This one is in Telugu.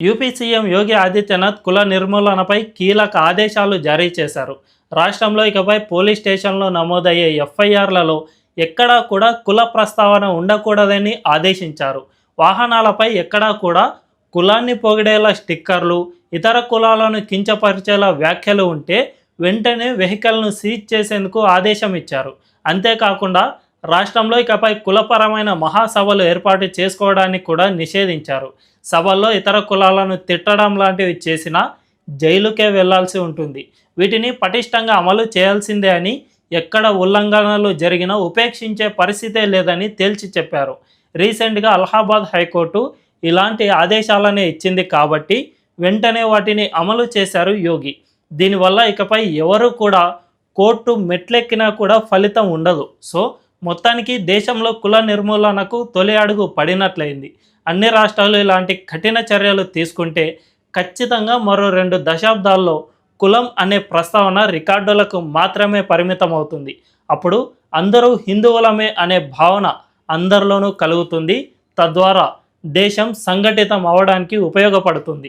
యూపీ సీఎం యోగి ఆదిత్యనాథ్ కుల నిర్మూలనపై కీలక ఆదేశాలు జారీ చేశారు. రాష్ట్రంలో ఇకపై పోలీస్ స్టేషన్లో నమోదయ్యే ఎఫ్ఐఆర్లలో ఎక్కడా కూడా కుల ప్రస్తావన ఉండకూడదని ఆదేశించారు. వాహనాలపై ఎక్కడా కూడా కులాన్ని పొగిడేలా స్టిక్కర్లు ఇతర కులాలను కించపరిచేలా వ్యాఖ్యలు ఉంటే వెంటనే వెహికల్ను సీజ్ చేసేందుకు ఆదేశం ఇచ్చారు. అంతేకాకుండా రాష్ట్రంలో ఇకపై కులపరమైన మహాసభలు ఏర్పాటు చేసుకోవడానికి కూడా నిషేధించారు. సభల్లో ఇతర కులాలను తిట్టడం లాంటివి చేసినా జైలుకే వెళ్ళాల్సి ఉంటుంది. వీటిని పటిష్టంగా అమలు చేయాల్సిందే అని ఎక్కడ ఉల్లంఘనలు జరిగినా ఉపేక్షించే పరిస్థితే లేదని తేల్చి చెప్పారు. రీసెంట్గా అలహాబాద్ హైకోర్టు ఇలాంటి ఆదేశాలనే ఇచ్చింది కాబట్టి వెంటనే వాటిని అమలు చేశారు యోగి. దీనివల్ల ఇకపై ఎవరు కూడా కోర్టు మెట్లెక్కినా కూడా ఫలితం ఉండదు. సో మొత్తానికి దేశంలో కుల నిర్మూలనకు తొలి అడుగు పడినట్లయింది. అన్ని రాష్ట్రాలు ఇలాంటి కఠిన చర్యలు తీసుకుంటే ఖచ్చితంగా మరో రెండు దశాబ్దాల్లో కులం అనే ప్రస్తావన రికార్డులకు మాత్రమే పరిమితం అవుతుంది అప్పుడు అందరూ హిందువులమే అనే భావన అందరిలోనూ కలుగుతుంది. తద్వారా దేశం సంఘటితం అవడానికి ఉపయోగపడుతుంది.